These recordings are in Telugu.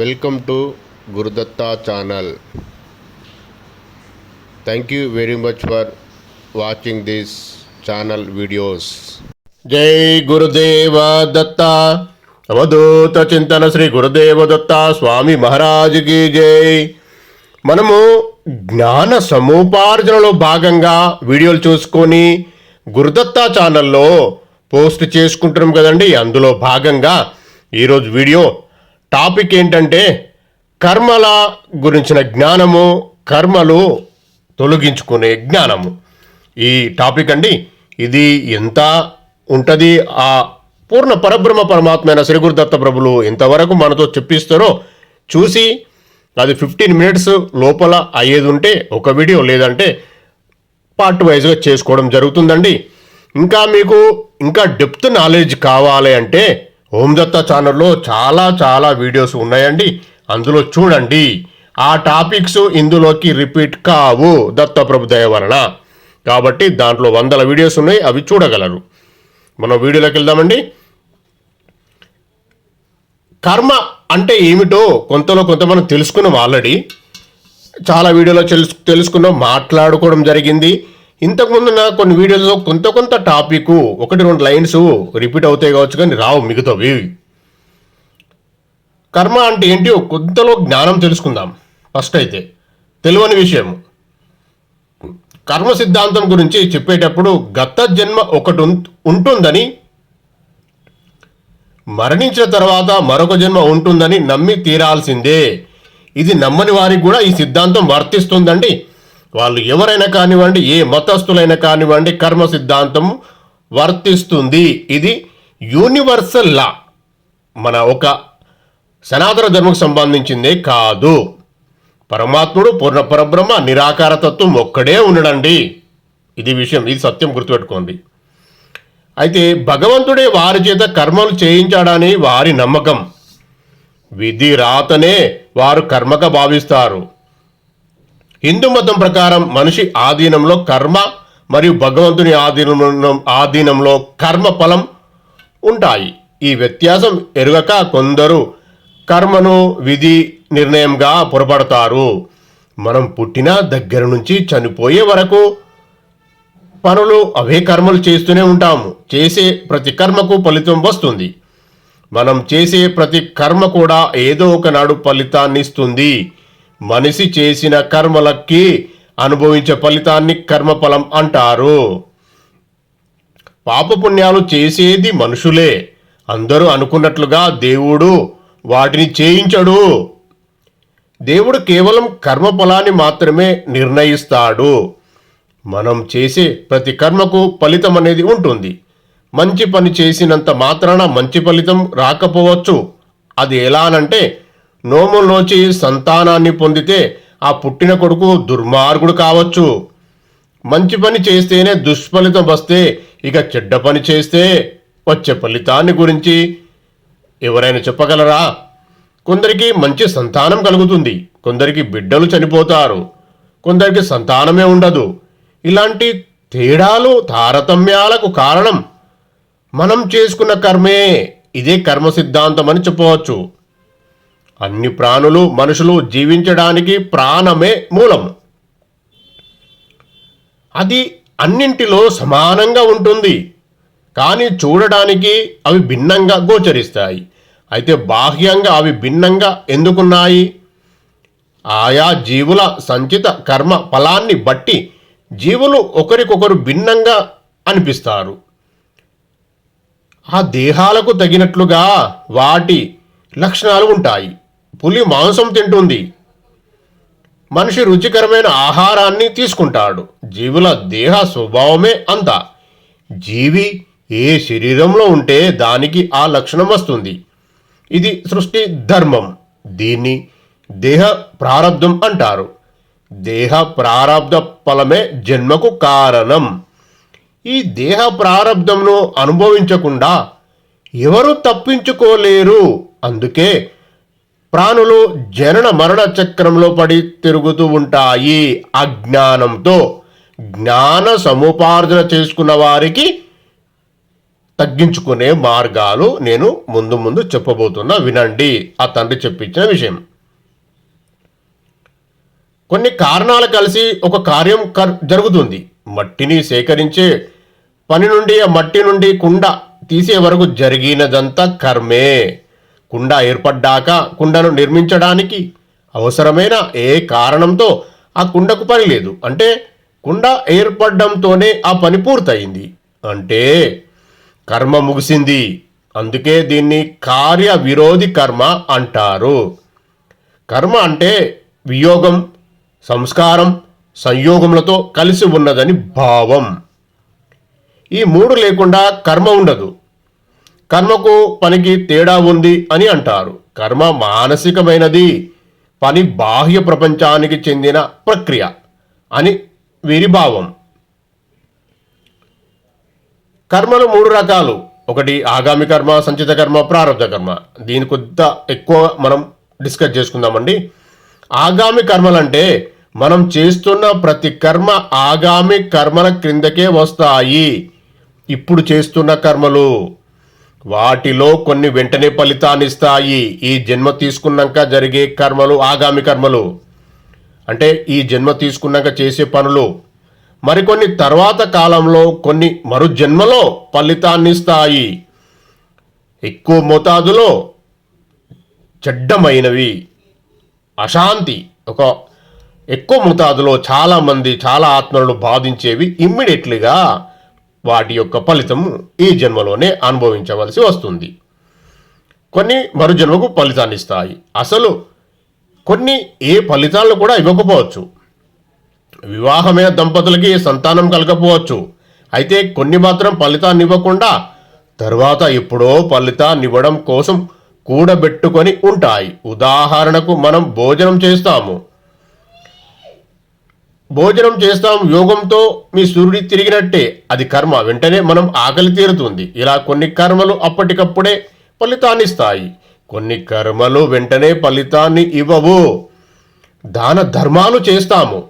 Welcome to Gurudatta channel. Thank you very much for watching this channel videos Jai Gurudeva Datta. అవధూత చింతన శ్రీ గురుదేవ దత్త స్వామి మహారాజుకి జై. మనము జ్ఞాన సముపార్జనలో భాగంగా వీడియోలు చూసుకొని గురుదత్త ఛానల్లో పోస్ట్ చేసుకుంటున్నాం కదండి. అందులో భాగంగా ఈరోజు వీడియో టాపిక్ ఏంటంటే కర్మల గురించిన జ్ఞానము కర్మలు తొలగించుకునే జ్ఞానము. ఈ టాపిక్ అండి ఇది ఎంత ఉంటుంది? ఆ పూర్ణ పరబ్రహ్మ పరమాత్మైన శ్రీ గురుదత్త ప్రభులు ఎంతవరకు మనతో చెప్పిస్తారో చూసి అది ఫిఫ్టీన్ మినిట్స్ లోపల అయ్యేది ఉంటే ఒక వీడియో లేదంటే పార్ట్ వైజ్గా చేసుకోవడం జరుగుతుందండి. ఇంకా మీకు ఇంకా డెప్త్ నాలెడ్జ్ కావాలి అంటే ఓం ఛానల్లో చాలా చాలా వీడియోస్ ఉన్నాయండి. అందులో చూడండి. ఆ టాపిక్స్ ఇందులోకి రిపీట్ కావు దత్త ప్రభు దయ వలన. కాబట్టి దాంట్లో వందల వీడియోస్ ఉన్నాయి అవి చూడగలరు. మనం వీడియోలోకి వెళ్దామండి. కర్మ అంటే ఏమిటో కొంతలో కొంత మనం తెలుసుకున్నాం ఆల్రెడీ. చాలా వీడియోలో తెలుసు తెలుసుకున్నాం మాట్లాడుకోవడం జరిగింది. ఇంతకుముందు నా కొన్ని వీడియోల్లో కొంత కొంత టాపిక్ ఒకటి రెండు లైన్స్ రిపీట్ అవుతాయి కావచ్చు కానీ రావు మిగతావి. కర్మ అంటే ఏంటి కొంతలో జ్ఞానం తెలుసుకుందాం. ఫస్ట్ అయితే తెలియని విషయం. కర్మ సిద్ధాంతం గురించి చెప్పేటప్పుడు గత జన్మ ఒకటి ఉం- ఉంటుందని మరణించిన తర్వాత మరొక జన్మ ఉంటుందని నమ్మి తీరాల్సిందే. ఇది నమ్మని వారికి కూడా ఈ సిద్ధాంతం వర్తిస్తుందండి. వాళ్ళు ఎవరైనా కానివ్వండి ఏ మతస్థులైనా కానివ్వండి కర్మ సిద్ధాంతం వర్తిస్తుంది. ఇది యూనివర్సల్ లా మన ఒక సనాతన ధర్మకు సంబంధించిందే కాదు. పరమాత్ముడు పూర్ణ పరబ్రహ్మ నిరాకార తత్వం ఒక్కడే ఉండడండి. ఇది విషయం ఇది సత్యం గుర్తుపెట్టుకోండి. అయితే భగవంతుడే వారి చేత కర్మలు చేయించాడని వారి నమ్మకం. విధి రాతనే వారు కర్మగా భావిస్తారు. హిందూ మతం ప్రకారం మనిషి ఆధీనంలో కర్మ మరియు భగవంతుని ఆధీనంలో ఆధీనంలో కర్మ ఫలం ఉంటాయి. ఈ వ్యత్యాసం ఎరుగక కొందరు కర్మను విధి నిర్ణయంగా పొరపడతారు. మనం పుట్టిన దగ్గర నుంచి చనిపోయే వరకు పనులు అవే కర్మలు చేస్తూనే ఉంటాము. చేసే ప్రతి కర్మకు ఫలితం వస్తుంది. మనం చేసే ప్రతి కర్మ కూడా ఏదో ఒకనాడు ఫలితాన్ని ఇస్తుంది మనిషి చేసిన కర్మలకి అనుభవించే ఫలితాన్ని కర్మఫలం అంటారు. పాపపుణ్యాలు చేసేది మనుషులే. అందరూ అనుకున్నట్లుగా దేవుడు వాటిని చేయించడు. దేవుడు కేవలం కర్మఫలాన్ని మాత్రమే నిర్ణయిస్తాడు. మనం చేసే ప్రతి కర్మకు ఫలితం అనేది ఉంటుంది. మంచి పని చేసినంత మాత్రాన మంచి ఫలితం రాకపోవచ్చు. అది ఎలానంటే నోములోంచి సంతానాన్ని పొందితే ఆ పుట్టిన కొడుకు దుర్మార్గుడు కావచ్చు. మంచి పని చేస్తేనే దుష్ఫలితం వస్తే ఇక చెడ్డ పని చేస్తే వచ్చే ఫలితాన్ని గురించి ఎవరైనా చెప్పగలరా? కొందరికి మంచి సంతానం కలుగుతుంది కొందరికి బిడ్డలు చనిపోతారు కొందరికి సంతానమే ఉండదు. ఇలాంటి తేడాలు తారతమ్యాలకు కారణం. మనం చేసుకున్న కర్మే ఇదే కర్మ సిద్ధాంతం అని చెప్పవచ్చు. అన్ని ప్రాణులు మనుషులు జీవించడానికి ప్రాణమే మూలం. అది అన్నింటిలో సమానంగా ఉంటుంది. కానీ చూడడానికి అవి భిన్నంగా గోచరిస్తాయి. అయితే బాహ్యంగా అవి భిన్నంగా ఎందుకున్నాయి? ఆయా జీవుల సంచిత కర్మ ఫలాన్ని బట్టి జీవులు ఒకరికొకరు భిన్నంగా అనిపిస్తారు. ఆ దేహాలకు తగినట్లుగా వాటి లక్షణాలు ఉంటాయి. పులి మాంసం తింటుంది. మనిషి రుచికరమైన ఆహారాన్ని తీసుకుంటాడు. జీవుల దేహ స్వభావమే అంత. జీవి ఏ శరీరంలో ఉంటే దానికి ఆ లక్షణం వస్తుంది. ఇది సృష్టి ధర్మం. దీన్ని దేహ ప్రారంధం అంటారు. దేహ ప్రారంధ ఫలమే జన్మకు కారణం. ఈ దేహ ప్రారంధంను అనుభవించకుండా ఎవరు తప్పించుకోలేరు. అందుకే ప్రాణులు జనన మరణ చక్రంలో పడి తిరుగుతూ ఉంటాయి. అజ్ఞానంతో జ్ఞాన సముపార్జన చేసుకున్న వారికి తగ్గించుకునే మార్గాలు నేను ముందు ముందు చెప్పబోతున్నా. వినండి ఆ తండ్రి చెప్పించిన విషయం. కొన్ని కారణాలు కలిసి ఒక కార్యం జరుగుతుంది. మట్టిని సేకరించే పని నుండి ఆ మట్టి నుండి కుండ తీసే వరకు జరిగినదంతా కర్మే. కుండ ఏర్పడ్డాక కుండను నిర్మించడానికి అవసరమైన ఏ కారణంతో ఆ కుండకు పని లేదు. అంటే కుండ ఏర్పడడంతోనే ఆ పని పూర్తయింది. అంటే కర్మ ముగిసింది. అందుకే దీన్ని కార్య విరోధి కర్మ అంటారు. కర్మ అంటే వియోగం సంస్కారం సంయోగములతో కలిసి ఉన్నదని భావం. ఈ మూడు లేకుండా కర్మ ఉండదు. కర్మకు పనికి తేడా ఉంది అని అంటారు. కర్మ మానసికమైనది పని బాహ్య ప్రపంచానికి చెందిన ప్రక్రియ అని వీరి భావం. కర్మలు మూడు రకాలు. ఒకటి ఆగామి కర్మ సంచిత కర్మ ప్రారంభ కర్మ. దీని కొద్ద ఎక్కువ మనం డిస్కస్ చేసుకుందామండి. ఆగామి కర్మలంటే మనం చేస్తున్న ప్రతి కర్మ ఆగామి కర్మల క్రిందకే వస్తాయి. ఇప్పుడు చేస్తున్న కర్మలు వాటిలో కొన్ని వెంటనే ఫలితాన్ని ఇస్తాయి ఈ జన్మ తీసుకున్నాక జరిగే కర్మలు ఆగామి కర్మలు. అంటే ఈ జన్మ తీసుకున్నాక చేసే పనులు. మరికొన్ని తర్వాత కాలంలో కొన్ని మరు జన్మలో ఫలితాన్నిస్తాయి. ఎక్కువ మోతాదులో చెడ్డమైనవి. అశాంతి ఒక ఎక్కువ మోతాదులో చాలామంది చాలా ఆత్మలను బాధించేవి ఇమ్మీడియట్లీగా. వాటి యొక్క ఫలితం ఈ జన్మలోనే అనుభవించవలసి వస్తుంది. కొన్ని మరు జన్మకు ఫలితాన్ని ఇస్తాయి. అసలు కొన్ని ఏ ఫలితాలను కూడా ఇవ్వకపోవచ్చు. వివాహమైన దంపతులకి సంతానం కలగకపోవచ్చు. అయితే కొన్ని మాత్రం ఫలితాన్ని ఇవ్వకుండా తర్వాత ఎప్పుడో ఫలితాన్ని ఇవ్వడం కోసం కూడబెట్టుకొని ఉంటాయి. ఉదాహరణకు మనం భోజనం చేస్తాము. భోజనం చేస్తాం యోగంతో మీ సూర్యుడి తిరిగినట్టే. అది కర్మ. వెంటనే మనం ఆకలి తీరుతుంది. ఇలా కొన్ని కర్మలు అప్పటికప్పుడే ఫలితాన్ని ఇస్తాయి కొన్ని కర్మలు వెంటనే ఫలితాన్ని ఇవ్వవు. దాన ధర్మాలు చేస్తాము.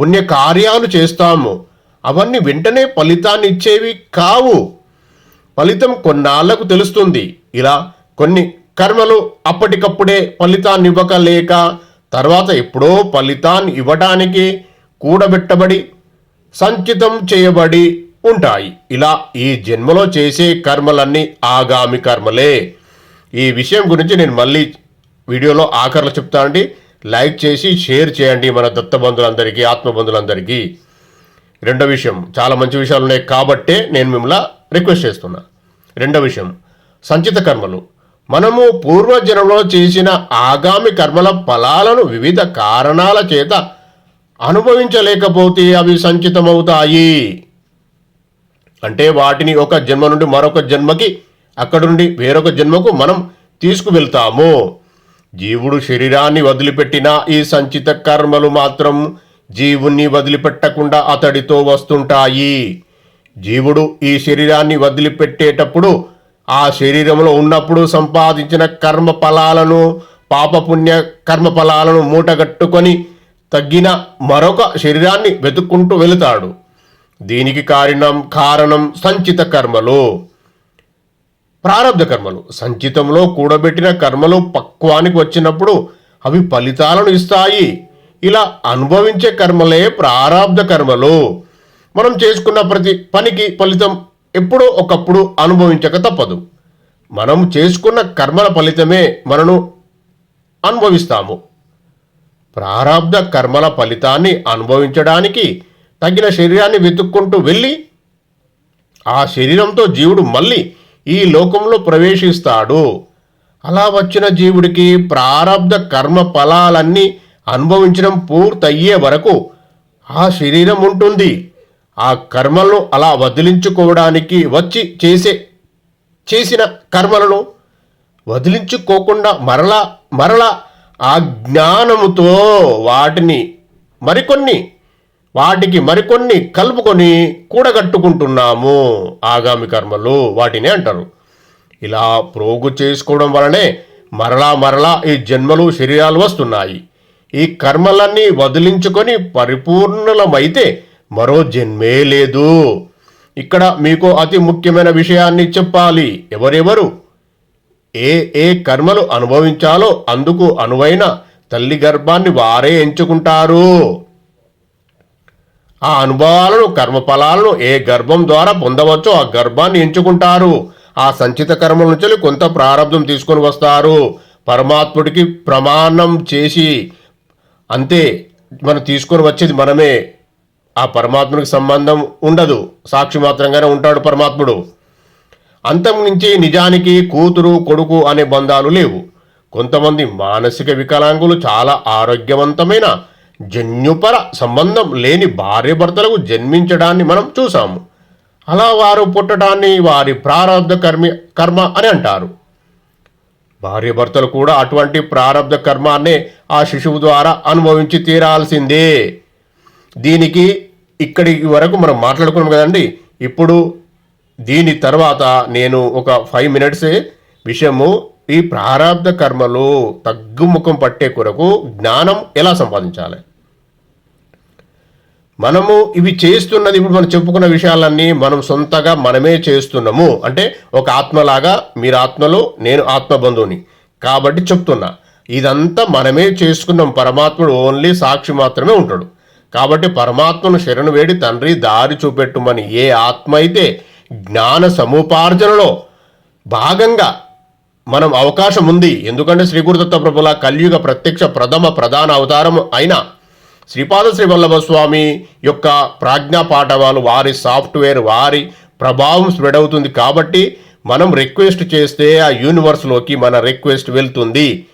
పుణ్య కార్యాలు చేస్తాము. అవన్నీ వెంటనే ఫలితాన్ని ఇచ్చేవి కావు. ఫలితం కొన్నాళ్ళకు తెలుస్తుంది. ఇలా కొన్ని కర్మలు అప్పటికప్పుడే ఫలితాన్ని ఇవ్వకలేక తర్వాత ఎప్పుడో ఫలితాన్ని ఇవ్వడానికి కూడబెట్టబడి సంచితం చేయబడి ఉంటాయి. ఇలా ఈ జన్మలో చేసే కర్మలన్నీ ఆగామి కర్మలే. ఈ విషయం గురించి నేను మళ్ళీ వీడియోలో ఆఖరిలో చెప్తానండి లైక్ చేసి షేర్ చేయండి మన దత్తబంధులందరికీ ఆత్మబంధులందరికీ రెండో విషయం చాలా మంచి విషయాలు ఉన్నాయి కాబట్టే నేను మిమ్మల్ని రిక్వెస్ట్ చేస్తున్నా. రెండో విషయం సంచిత కర్మలు. మనము పూర్వజన్మలో చేసిన ఆగామి కర్మల ఫలాలను వివిధ కారణాల చేత అనుభవించలేకపోతే అవి సంచితమవుతాయి. అంటే వాటిని ఒక జన్మ నుండి మరొక జన్మకి అక్కడి నుండి వేరొక జన్మకు మనం తీసుకువెళ్తాము. జీవుడు శరీరాన్ని వదిలిపెట్టిన ఈ సంచిత కర్మలు మాత్రం జీవుణ్ణి వదిలిపెట్టకుండా అతడితో వస్తుంటాయి. జీవుడు ఈ శరీరాన్ని వదిలిపెట్టేటప్పుడు ఆ శరీరంలో ఉన్నప్పుడు సంపాదించిన కర్మ ఫలాలను పాపపుణ్య కర్మ ఫలాలను మూటగట్టుకొని తగ్గిన మరొక శరీరాన్ని వెతుక్కుంటూ వెళుతాడు. దీనికి కారణం కారణం సంచిత కర్మలు. ప్రారంభ కర్మలు. సంచితంలో కూడబెట్టిన కర్మలు పక్వానికి వచ్చినప్పుడు అవి ఫలితాలను ఇస్తాయి. ఇలా అనుభవించే కర్మలే ప్రారంధ కర్మలు. మనం చేసుకున్న ప్రతి పనికి ఫలితం ఎప్పుడో ఒకప్పుడు అనుభవించక తప్పదు. మనం చేసుకున్న కర్మల ఫలితమే మనను అనుభవిస్తాము. ప్రారంధ కర్మల ఫలితాన్ని అనుభవించడానికి తగిన శరీరాన్ని వెతుక్కుంటూ వెళ్ళి ఆ శరీరంతో జీవుడు మళ్ళీ ఈ లోకంలో ప్రవేశిస్తాడు. అలా వచ్చిన జీవుడికి ప్రారంధ కర్మ ఫలాలన్నీ అనుభవించడం పూర్తయ్యే వరకు ఆ శరీరం ఉంటుంది. ఆ కర్మలను అలా వదిలించుకోవడానికి వచ్చి చేసే చేసిన కర్మలను వదిలించుకోకుండా మరలా మరలా ఆ జ్ఞానముతో వాటిని మరికొన్ని వాటికి మరికొన్ని కలుపుకొని కూడగట్టుకుంటున్నాము. ఆగామి కర్మలు వాటిని అంటారు. ఇలా ప్రోగు చేసుకోవడం వలనే మరలా మరలా ఈ జన్మలు శరీరాలు వస్తున్నాయి. ఈ కర్మలన్నీ వదిలించుకొని పరిపూర్ణలమైతే మరో జన్మే లేదు. ఇక్కడ మీకు అతి ముఖ్యమైన విషయాన్ని చెప్పాలి. ఎవరెవరు? ఏ ఏ కర్మలు అనుభవించాలో అందుకు అనువైన తల్లి గర్భాన్ని వారే ఎంచుకుంటారు. ఆ అనుభవాలను కర్మఫలాలను ఏ గర్భం ద్వారా పొందవచ్చో ఆ గర్భాన్ని ఎంచుకుంటారు. ఆ సంచిత కర్మల నుంచి కొంత ప్రారంభం తీసుకొని వస్తారు. పరమాత్ముడికి ప్రమాణం చేసి అంతే మనం తీసుకొని వచ్చేది మనమే. ఆ పరమాత్ముడికి సంబంధం ఉండదు. సాక్షి మాత్రంగానే ఉంటాడు పరమాత్ముడు. అంతం నుంచి నిజానికి కూతురు కొడుకు అనే బంధాలు లేవు. కొంతమంది మానసిక వికలాంగులు చాలా ఆరోగ్యవంతమైన జన్యుపర సంబంధం లేని భార్యభర్తలకు జన్మించడాన్ని మనం చూసాము అలా వారు పుట్టడాన్ని వారి ప్రారంధ కర్మి కర్మ అని అంటారు. భార్యభర్తలు కూడా అటువంటి ప్రారంధ కర్మాన్నే ఆ శిశువు ద్వారా అనుభవించి తీరాల్సిందే. దీనికి ఇక్కడి వరకు మనం మాట్లాడుకున్నాం కదండి. ఇప్పుడు దీని తర్వాత నేను ఒక ఫైవ్ మినిట్సే విషయము ఈ ప్రారంధ కర్మలు తగ్గుముఖం పట్టే కొరకు జ్ఞానం ఎలా సంపాదించాలి? మనము ఇవి చేస్తున్నది ఇప్పుడు మనం చెప్పుకున్న విషయాలన్నీ మనం సొంతగా మనమే చేస్తున్నాము. అంటే ఒక ఆత్మలాగా మీరు ఆత్మలో నేను ఆత్మబంధువుని. కాబట్టి చెప్తున్నా ఇదంతా మనమే చేసుకున్నాం. పరమాత్ముడు ఓన్లీ సాక్షి మాత్రమే ఉంటాడు. కాబట్టి పరమాత్మను శరణు వేడి తండ్రి దారి చూపెట్టుమని ఏ ఆత్మ అయితే జ్ఞాన సముపార్జనలో భాగంగా మనం అవకాశం ఉంది. ఎందుకంటే శ్రీ గురుదత్త ప్రభుల కలియుగ ప్రత్యక్ష ప్రథమ ప్రధాన అవతారం అయిన శ్రీపాద శ్రీ వల్లభ స్వామి యొక్క ప్రాజ్ఞా పాఠవాలు వారి సాఫ్ట్వేర్ వారి ప్రభావం స్ప్రెడ్ అవుతుంది కాబట్టి మనం రిక్వెస్ట్ చేస్తే ఆ యూనివర్స్లోకి మన రిక్వెస్ట్ వెళ్తుంది.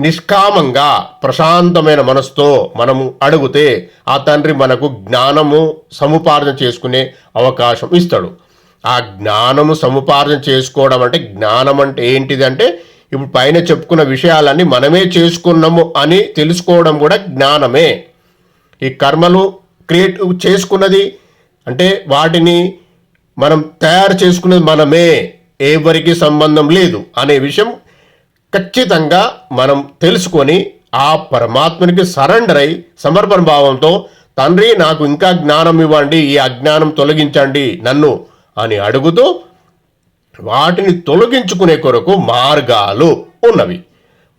నిష్కామంగా ప్రశాంతమైన మనసుతో మనము అడిగితే ఆ తండ్రి మనకు జ్ఞానము సముపార్జన చేసుకునే అవకాశం ఇస్తాడు. ఆ జ్ఞానము సముపార్జన చేసుకోవడం అంటే జ్ఞానం అంటే ఏంటిది అంటే ఇప్పుడు పైన చెప్పుకున్న విషయాలన్నీ మనమే చేసుకున్నాము అని తెలుసుకోవడం కూడా జ్ఞానమే. ఈ కర్మలు క్రియేట్ చేసుకున్నది అంటే వాటిని మనం తయారు చేసుకున్నది మనమే. ఎవరికి సంబంధం లేదు అనే విషయం ఖచ్చితంగా మనం తెలుసుకొని ఆ పరమాత్మనికి సరెండర్ అయి సమర్పణ భావంతో తండ్రి నాకు ఇంకా జ్ఞానం ఇవ్వండి ఈ అజ్ఞానం తొలగించండి నన్ను అని అడుగుతూ వాటిని తొలగించుకునే కొరకు మార్గాలు ఉన్నవి.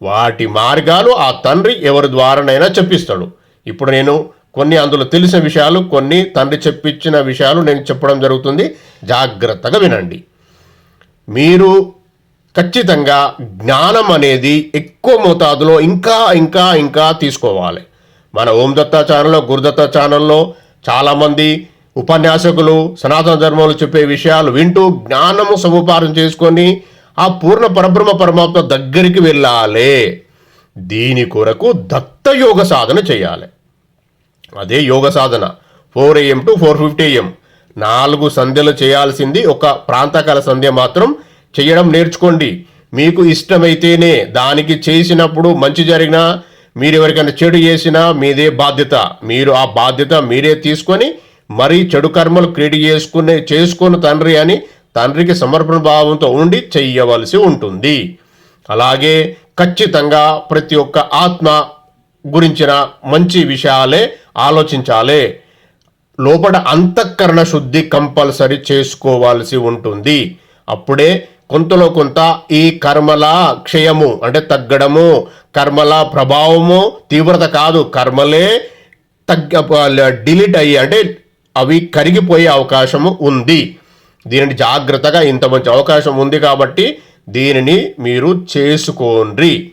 వాటి మార్గాలు ఆ తండ్రి ఎవరి ద్వారానైనా చెప్పిస్తాడు. ఇప్పుడు నేను కొన్ని అందులో తెలిసిన విషయాలు కొన్ని తండ్రి చెప్పించిన విషయాలు నేను చెప్పడం జరుగుతుంది. జాగ్రత్తగా వినండి. మీరు ఖచ్చితంగా జ్ఞానం అనేది ఎక్కువ మోతాదులో ఇంకా ఇంకా ఇంకా తీసుకోవాలి. మన ఓం దత్తా ఛానల్లో గురుదత్త ఛానల్లో చాలామంది ఉపన్యాసకులు సనాతన ధర్మంలో చెప్పే విషయాలు వింటూ జ్ఞానము సముపారం చేసుకొని ఆ పూర్ణ పరబ్రహ్మ పరమాత్మ దగ్గరికి వెళ్ళాలి. దీని కొరకు దత్త యోగ సాధన చేయాలి. అదే యోగ సాధన. Four AM to four fifty AM నాలుగు సంధ్యలు చేయాల్సింది ఒక ప్రాంతకాల సంధ్య మాత్రం చేయడం నేర్చుకోండి. మీకు ఇష్టమైతేనే దానికి చేసినప్పుడు మంచి జరిగినా మీరు ఎవరికైనా చెడు చేసినా మీదే బాధ్యత. మీరు ఆ బాధ్యత మీరే తీసుకొని మరీ చెడు కర్మలు క్రియేట్ చేసుకునే చేసుకుని తండ్రి అని తండ్రికి సమర్పణ భావంతో ఉండి చెయ్యవలసి ఉంటుంది. అలాగే ఖచ్చితంగా ప్రతి ఒక్క ఆత్మ గురించిన మంచి విషయాలే ఆలోచించాలి. లోపల అంతఃకరణ శుద్ధి కంపల్సరీ చేసుకోవాల్సి ఉంటుంది. అప్పుడే కొంతలో కొంత ఈ కర్మల క్షయము అంటే తగ్గడము కర్మల ప్రభావము తీవ్రత కాదు. కర్మలే తగ్గ డిలీట్ అయ్యి అంటే అవి కరిగిపోయే అవకాశము ఉంది. దీనిని జాగ్రత్తగా ఇంత మంచి అవకాశం ఉంది కాబట్టి దీనిని మీరు చేసుకోండి.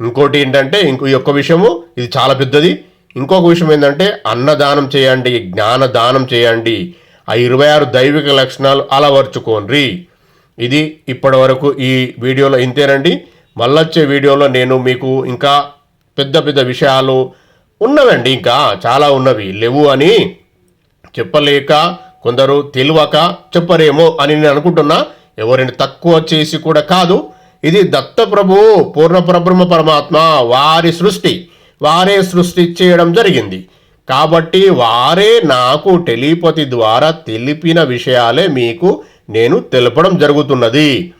ఇంకోటి ఏంటంటే ఇంకో ఈ యొక్క విషయము ఇది చాలా పెద్దది. ఇంకొక విషయం ఏంటంటే అన్నదానం చేయండి జ్ఞానదానం చేయండి. ఆ ఇరవై ఆరు దైవిక లక్షణాలు అలవర్చుకోండి. ఇది ఇప్పటి వరకు ఈ వీడియోలో ఇంతేనండి. మళ్ళొచ్చే వీడియోలో నేను మీకు ఇంకా పెద్ద పెద్ద విషయాలు ఉన్నవండి. ఇంకా చాలా ఉన్నవి. లేవు అని చెప్పలేక కొందరు తెలియక చెప్పరేమో అని నేను అనుకుంటున్నా. ఎవరిని తక్కువ చేసి కూడా కాదు. ఇది దత్త ప్రభు పూర్ణ పరబ్రహ్మ పరమాత్మ వారి సృష్టి. వారే సృష్టి చేయడం జరిగింది. కాబట్టి వారే నాకు టెలిపతి ద్వారా తెలిపిన విషయాలే మీకు నేను తెలపడం జరుగుతున్నది.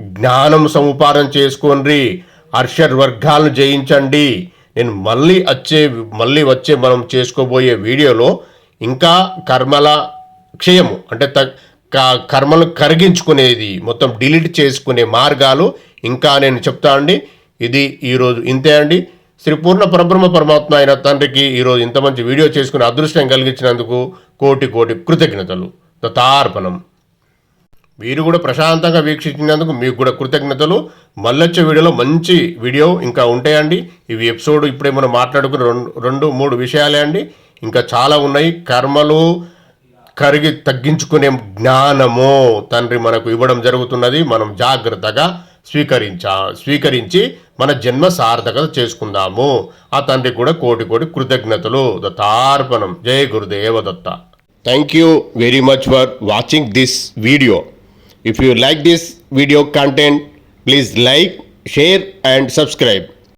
జ్ఞానం సముపాదన చేసుకోండి. హర్షర్ వర్గాలను జయించండి. నేను మళ్ళీ వచ్చే మళ్ళీ వచ్చే మనం చేసుకోబోయే వీడియోలో ఇంకా కర్మల క్షయము అంటే త క- కర్మలు కరిగించుకునేది మొత్తం డిలీట్ చేసుకునే మార్గాలు ఇంకా నేను చెప్తా అండి. ఇది ఈరోజు ఇంతే అండి. శ్రీ పూర్ణ పరబ్రహ్మ పరమాత్మ అయిన తండ్రికి ఈరోజు ఇంత మంచి వీడియో చేసుకునే అదృష్టం కలిగించినందుకు కోటి కోటి కృతజ్ఞతలు. తతార్పణం. మీరు కూడా ప్రశాంతంగా వీక్షించినందుకు మీకు కూడా కృతజ్ఞతలు. మళ్ళొచ్చే వీడియోలో మంచి వీడియో ఇంకా ఉంటాయండి. ఇవి ఎపిసోడ్ ఇప్పుడే మనం మాట్లాడుకున్న రెండు రెండు మూడు విషయాలే అండి. ఇంకా చాలా ఉన్నాయి. కర్మలు కరిగి తగ్గించుకునే జ్ఞానము తండ్రి మనకు ఇవ్వడం జరుగుతున్నది. మనం జాగ్రత్తగా స్వీకరించా స్వీకరించి మన జన్మ సార్థకత చేసుకుందాము. ఆ తండ్రి కూడా కోటి కోటి కృతజ్ఞతలు. దత్తార్పణం. Jaya Gurudeva Datta. Thank you very much for watching this video if you like this video content please like share and subscribe